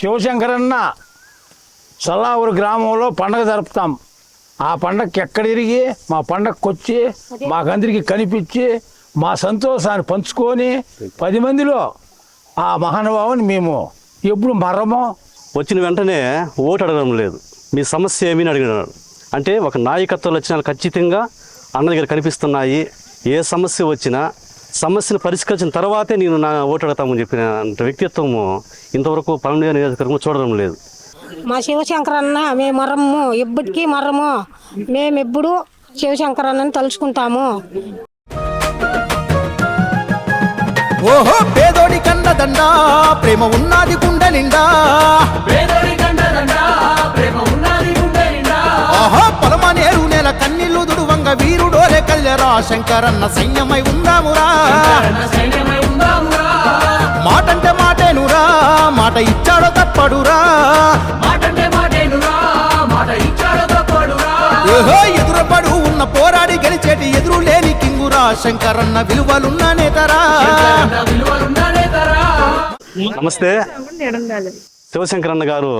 శివశంకరన్న సల్లావూరు గ్రామంలో పండగ జరుపుతాం. ఆ పండగకి ఎక్కడ తిరిగి మా పండగకి వచ్చి మాకందరికి కనిపించి మా సంతోషాన్ని పంచుకొని పది మందిలో ఆ మహానుభావుని మేము ఎప్పుడు మరమో వచ్చిన వెంటనే ఓటు అడగడం లేదు. మీ సమస్య ఏమీ అని అడిగినాడు. అంటే ఒక నాయకత్వ లక్షణాలు ఖచ్చితంగా అన్న దగ్గర కనిపిస్తున్నాయి. ఏ సమస్య వచ్చినా సమస్యను పరిష్కరించిన తర్వాతే నేను నా ఓటు అడగతామని చెప్పిన వ్యక్తిత్వము ఇంతవరకు పన్నెండు నియోజకవర్గంలో చూడడం లేదు. మా శివశంకరన్న మేము మరము ఎప్పటికీ మరము మేమెప్పుడు శివశంకరన్నని తలుచుకుంటాము. ఓహో పేదోడి కండదండ ప్రేమ ఉన్నది గుండె నిండా. కళ్యరా శంకరన్న సైన్యమై ఉందామురా. మాటంటే మాటేనురా మాట ఇచ్చాడో తప్పడురా. ఓహో ఎదురుపడు ఉన్న పోరాడి గెలిచేటి ఎదురు లేని కింగురా. శంకరన్న విలువలున్న నేతరా. నమస్తే. శివశంకరన్న గారు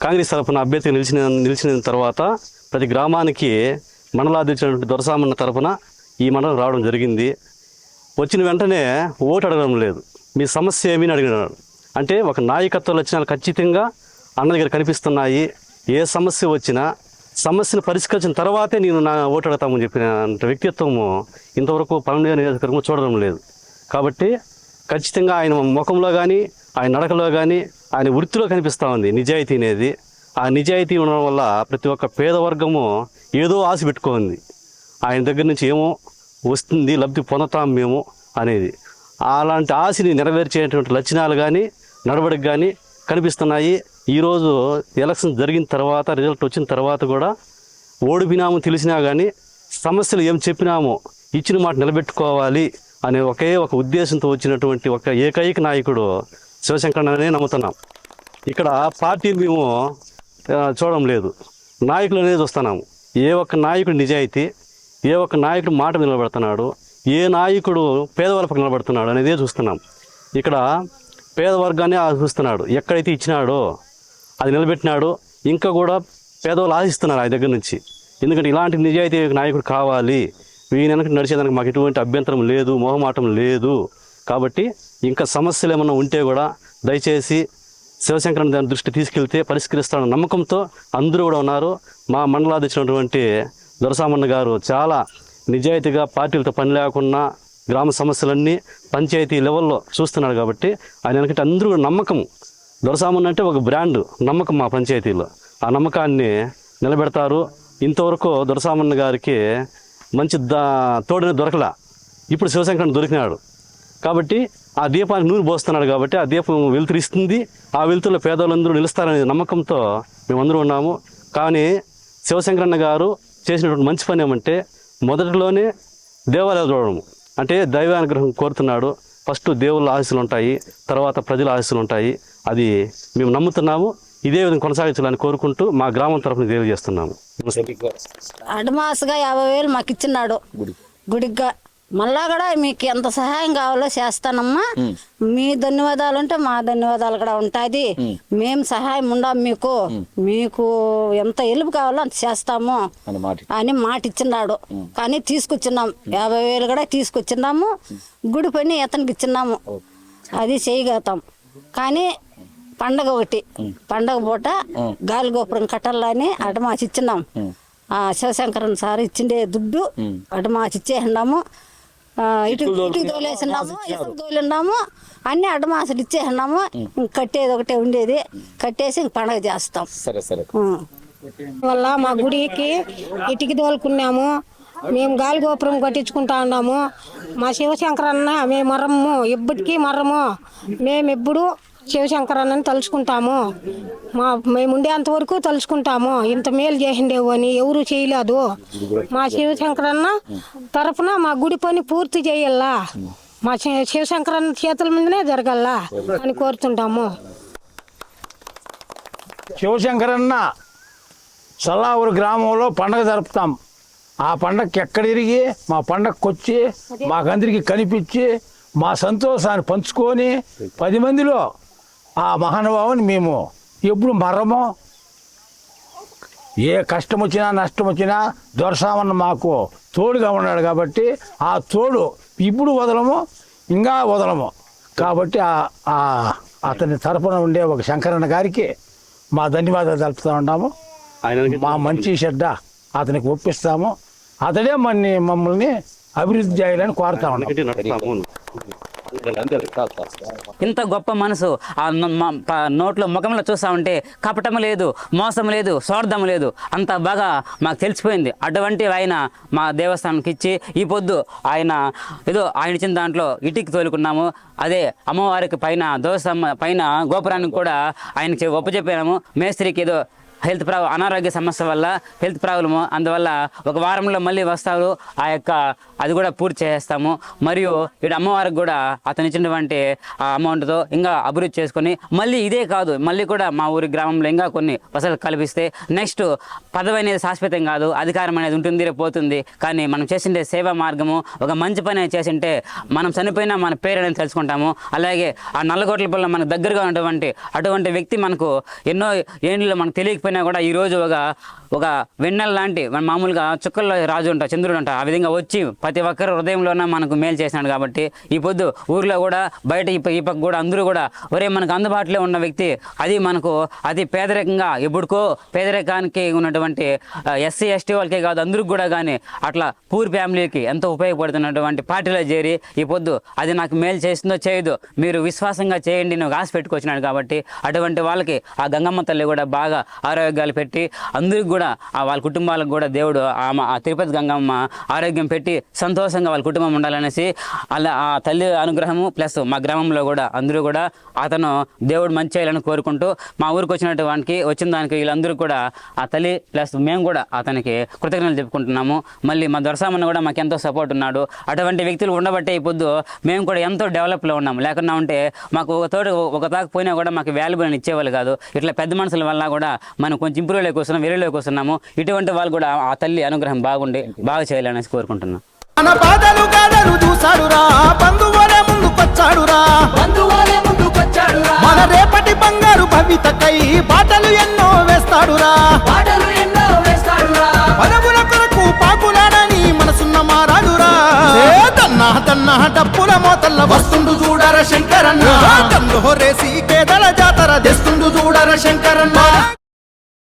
కాంగ్రెస్ తరఫున అభ్యర్థి నిలిచిన నిలిచిన తర్వాత ప్రతి గ్రామానికి మండలాధ్యక్షుడు దొరసామన్న తరఫున ఈ మండలం రావడం జరిగింది. వచ్చిన వెంటనే ఓటు అడగడం లేదు. మీ సమస్య ఏమీ అని అడిగినాడు. అంటే ఒక నాయకత్వ లక్షణాలు ఖచ్చితంగా అన్న దగ్గర కనిపిస్తున్నాయి. ఏ సమస్య వచ్చినా సమస్యను పరిష్కరించిన తర్వాతే నేను నా ఓటు అడగతామని చెప్పిన వ్యక్తిత్వము ఇంతవరకు పన్నెండు నియోజకవర్గం చూడడం లేదు. కాబట్టి ఖచ్చితంగా ఆయన ముఖంలో కానీ ఆయన నడకలో కానీ ఆయన వృత్తిలో కనిపిస్తూ ఉంది నిజాయితీ అనేది. ఆ నిజాయితీ ఉండడం వల్ల ప్రతి ఒక్క పేద వర్గము ఏదో ఆశ పెట్టుకోంది. ఆయన దగ్గర నుంచి ఏమో వస్తుంది లబ్ధి పొందుతాం మేము అనేది. అలాంటి ఆశని నెరవేర్చేటువంటి లక్షణాలు కానీ నడవడికి కానీ కనిపిస్తున్నాయి. ఈరోజు ఎలక్షన్ జరిగిన తర్వాత రిజల్ట్ వచ్చిన తర్వాత కూడా ఓడిపినాము తెలిసినా కానీ సమస్యలు ఏం చెప్పినామో ఇచ్చిన మాట నిలబెట్టుకోవాలి అనే ఒకే ఒక ఉద్దేశంతో వచ్చినటువంటి ఒక ఏకైక నాయకుడు శివశంకరనే నమ్ముతున్నాం. ఇక్కడ పార్టీ మేము చూడడం లేదు. నాయకులు అనేది చూస్తున్నాము ఏ ఒక్క నాయకుడు నిజాయితీ ఏ ఒక్క నాయకుడు మాట నిలబడుతున్నాడు ఏ నాయకుడు పేదవాళ్ళకు నిలబడుతున్నాడు అనేది చూస్తున్నాం. ఇక్కడ పేదవర్గాన్ని చూస్తున్నాడు ఎక్కడైతే ఇచ్చినాడో అది నిలబెట్టినాడు. ఇంకా కూడా పేదవాళ్ళు ఆశిస్తున్నారు ఆ దగ్గర నుంచి. ఎందుకంటే ఇలాంటి నిజాయితీ నాయకుడు కావాలి. వీని వెనక నడిచేదానికి మాకు ఎటువంటి అభ్యంతరం లేదు మొహమాటం లేదు. కాబట్టి ఇంకా సమస్యలు ఏమైనా ఉంటే కూడా దయచేసి శివశంకరం దాని దృష్టి తీసుకెళ్తే పరిష్కరిస్తాడన్న నమ్మకంతో అందరూ కూడా ఉన్నారు. మా మండలాధ్యక్షుడైనటువంటి దొరసామన్న గారు చాలా నిజాయితీగా పార్టీలతో పని లేకుండా గ్రామ సమస్యలన్నీ పంచాయతీ లెవెల్లో చూస్తున్నాడు కాబట్టి ఆయన ఎందుకంటే అందరూ కూడా నమ్మకం. దొరసామన్న అంటే ఒక బ్రాండ్ నమ్మకం మా పంచాయతీలో. ఆ నమ్మకాన్ని నిలబెడతారు. ఇంతవరకు దొరసామన్న గారికి మంచి దా తోడుని దొరకలా. ఇప్పుడు శివశంకరన్ దొరికినాడు. కాబట్టి ఆ దీపానికి నూనె పోస్తున్నాడు కాబట్టి ఆ దీపం వెలుతురిస్తుంది ఆ వెలుతురులో పేదవాళ్ళందరూ నిలుస్తారనే నమ్మకంతో మేమందరూ ఉన్నాము. కానీ శివశంకరన్న గారు చేసినటువంటి మంచి పని ఏమంటే మొదటిలోనే దేవాలయాలు చూడడం అంటే దైవానుగ్రహం కోరుతున్నాడు. ఫస్ట్ దేవుళ్ళ ఆశీస్సులు ఉంటాయి. తర్వాత ప్రజల ఆశీస్సులు ఉంటాయి. అది మేము నమ్ముతున్నాము. ఇదే విధంగా కొనసాగించాలని కోరుకుంటూ మా గ్రామం తరఫున తెలియజేస్తున్నాము. అడ్వాన్స్గా యాభై వేలు మాకు ఇచ్చినాడు గుడిగా మళ్ళా కూడా మీకు ఎంత సహాయం కావాలో చేస్తానమ్మా. మీ ధన్యవాదాలు ఉంటే మా ధన్యవాదాలు కూడా ఉంటుంది. మేము సహాయం ఉండం మీకు. మీకు ఎంత ఎలుపు కావాలో అంత చేస్తాము. అని మాట. ఇచ్చినాడు కానీ తీసుకొచ్చినాం యాభై వేలు కూడా తీసుకొచ్చినాము గుడి పని అతనికి ఇచ్చినాము అది చేయగలుగుతాం. కానీ పండగ ఒకటి. పండగ పూట గాలి గోపురం కట్టాలని ఇచ్చినాం ఆ శివశంకరన్ సార్ ఇచ్చిండే దుడ్డు. అడమాసి ఇచ్చేసినాము ఇటు ఇటుకు తోలేసినాము ఇసుకు తోలిన్నాము అన్ని అడ్మాసులు ఇచ్చేసినాము. కట్టేది ఒకటే ఉండేది. కట్టేసి ఇంక పండగ చేస్తాం. సరే సరే. వల్ల మా గుడికి ఇటుకి తోలుకున్నాము. మేము గాలి గోపురం కట్టించుకుంటా ఉన్నాము. మా శివశంకరన్న మేము మరము ఎప్పటికీ మరము మేమెప్పుడు శివశంకరన్నని తలుచుకుంటాము. మా మేము అంతవరకు తలుచుకుంటాము. ఇంత మేలు చేసిండేవు అని ఎవరు చేయలేదు. మా శివశంకరన్న తరఫున మా గుడి పని పూర్తి చేయాలా? మా శివశంకరన్న చేతుల మీదనే జరగాల? అని కోరుతుంటాము. శివశంకరన్న చల్లావురు గ్రామంలో పండగ జరుపుతాం. ఆ పండగకి ఎక్కడ తిరిగి మా పండగకి వచ్చి మాకందరికీ కనిపించి మా సంతోషాన్ని పంచుకొని పది మందిలో ఆ మహానుభావుని మేము ఎప్పుడు మర్రము ఏ కష్టం వచ్చినా నష్టం వచ్చినా దొరసామన్న మాకు తోడుగా ఉన్నాడు కాబట్టి ఆ తోడు ఇప్పుడు వదలము ఇంకా వదలము. కాబట్టి అతని తరపున ఉండే ఒక శంకరన్న గారికి మా ధన్యవాదాలు తెలుపుతూ ఉన్నాము. మా మంచి చెడ్డ అతనికి ఒప్పిస్తాము. అతడే మన్ని మమ్మల్ని అభివృద్ధి చేయాలని కోరుతా ఉన్నాం ఇంత గొప్ప మనసు ఆ నోట్లో ముఖంలో చూస్తా ఉంటే కపటం లేదు మోసం లేదు స్వార్థం లేదు అంత బాగా మాకు తెలిసిపోయింది. అటువంటి ఆయన మా దేవస్థానానికి ఇచ్చి ఈ పొద్దు ఆయన ఏదో ఆయన ఇచ్చిన దాంట్లో ఇటుకి తోలుకున్నాము. అదే అమ్మవారికి పైన దోశ పైన గోపురానికి కూడా ఆయనకి ఒప్పచెప్పాము మేస్త్రికి ఏదో హెల్త్ ప్రాబ్లం అనారోగ్య సమస్య వల్ల హెల్త్ ప్రాబ్లము అందువల్ల ఒక వారంలో మళ్ళీ వస్తారు ఆ యొక్క అది కూడా పూర్తి చేసేస్తాము. మరియు ఇక్కడ అమ్మవారికి కూడా అతను ఇచ్చినటువంటి ఆ అమౌంట్తో ఇంకా అభివృద్ధి చేసుకొని మళ్ళీ ఇదే కాదు మళ్ళీ కూడా మా ఊరి గ్రామంలో ఇంకా కొన్ని వసతులు కల్పిస్తే నెక్స్ట్ పదవి అనేది శాశ్వతం కాదు అధికారం అనేది ఉంటుంది పోతుంది. కానీ మనం చేసిండే సేవా మార్గము ఒక మంచి పని చేసింటే మనం చనిపోయినా మన పేరు అనేది తెలుసుకుంటాము. అలాగే ఆ నల్లగొట్ల పిల్ల మనకు దగ్గరగా ఉన్నటువంటి అటువంటి వ్యక్తి మనకు ఎన్నో ఏండ్లు మనకు తెలియకపోయినా కూడా ఈ రోజు ఒక ఒక వెన్నెల లాంటి మన మామూలుగా చుక్కల్లో రాజు ఉంటా చంద్రుడు అంట ఆ విధంగా వచ్చి ప్రతి ఒక్కరు హృదయంలోనే మనకు మేలు చేసినాడు కాబట్టి ఈ పొద్దు ఊర్లో కూడా బయట ఈ పక్క కూడా అందరూ కూడా ఒరే మనకు అందుబాటులో ఉన్న వ్యక్తి అది మనకు అది పేదరికంగా ఎప్పుడుకో పేదరికానికి ఉన్నటువంటి ఎస్సీ ఎస్టీ వాళ్ళకే కాదు అందరికి కూడా కానీ అట్లా పూర్ ఫ్యామిలీకి ఎంతో ఉపయోగపడుతున్నటువంటి పార్టీలో చేరి ఈ పొద్దు అది నాకు మేలు చేస్తుందో చేయదు మీరు విశ్వాసంగా చేయండి నువ్వు ఆశ పెట్టుకొచ్చినాడు కాబట్టి అటువంటి వాళ్ళకి ఆ గంగమ్మ తల్లి కూడా బాగా ఆరోగ్యాలు పెట్టి అందరికి కూడా ఆ వాళ్ళ కుటుంబాలకు కూడా దేవుడు ఆమె ఆ తిరుపతి గంగమ్మ ఆరోగ్యం పెట్టి సంతోషంగా వాళ్ళ కుటుంబం ఉండాలనేసి అలా ఆ తల్లి అనుగ్రహము ప్లస్ మా గ్రామంలో కూడా అందరూ కూడా అతను దేవుడు మంచి చేయాలని కోరుకుంటూ మా ఊరికి వచ్చినట్టు వానికి వచ్చిన దానికి వీళ్ళందరూ కూడా ఆ తల్లి ప్లస్ మేము కూడా అతనికి కృతజ్ఞతలు చెప్పుకుంటున్నాము. మళ్ళీ మా దొరసామన్న కూడా మాకు ఎంతో సపోర్ట్ ఉన్నాడు. అటువంటి వ్యక్తులు ఉండబట్టే పొద్దు మేము కూడా ఎంతో డెవలప్లో ఉన్నాము లేకుండా ఉంటే మాకు ఒక తోడు ఒక దాకా పోయినా కూడా మాకు వాల్యుబుల్ అని ఇచ్చేవాళ్ళు కాదు. ఇట్లా పెద్ద మనుషుల వల్ల కూడా మన కొంచెం ఇంప్రూవ్లోకి వస్తున్నాం వేరేలోకి వస్తున్నాము. ఇటువంటి వాళ్ళు కూడా ఆ తల్లి అనుగ్రహం బాగుండి బాగా చేయాలనేసి కోరుకుంటున్నాం. మన బాధలు గాథలు చూసాడురా బంధువులే ముందుకొచ్చాడురా. మన రేపటి బంగారు భవితకై బాటలు ఎన్నో వేస్తాడురా. పదవుల కొరకు పాకులాడని మనసున్న మారాడురా. ఏ తన్నా తన్నా డప్పుల మోతల్ల వస్తుండు చూడర శంకరన్న. తండ్రి రేసి పేదల జాతర తెస్తుండు చూడర శంకరన్న.